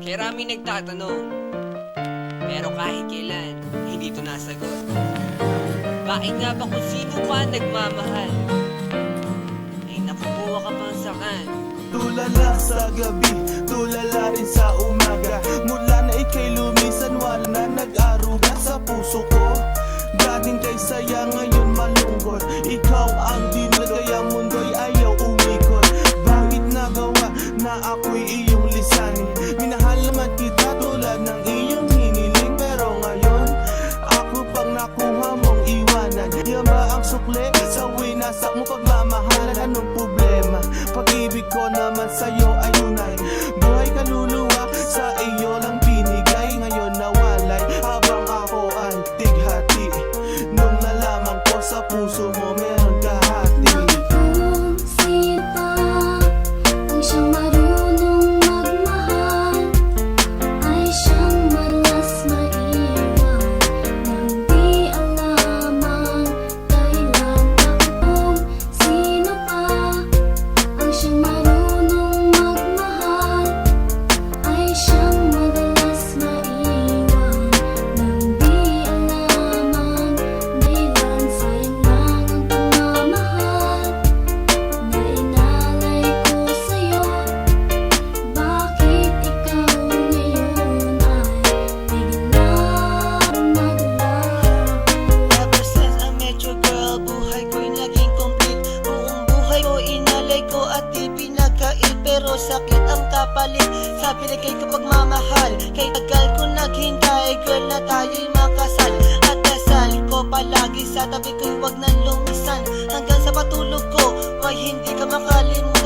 Kay Rami nagtatanong, pero kahit kailan, hindi ito nasagot. Bakit nga ba kung sino pa nagmamahal? Ay nakukuha ka pang sakan. Tulala sa gabi, tulala rin sa umaga Mula na ikay lumisan, wala na nag-aruga sa puso ko Dating kay saya, ngayon malungkot Ikaw ang dinal, ba ang sukle sa winasak mo pagmamahalan? Anong problema? Pag-ibig ko naman sa'yo ay tunay Buhay kaluluwa sa iyo lang binigay Ngayon nawalay habang ako ay tighati Nung nalaman ko sa puso mo Pero sakit ang kapalit. Sa binigay ko pagmamahal. Kay tagal ko naghintay girl na tayo'y makasal. At dasal ko palagi sa tabi ko'y wag nang lumisan. Hanggang sa patulog ko, may hindi ka makalimutan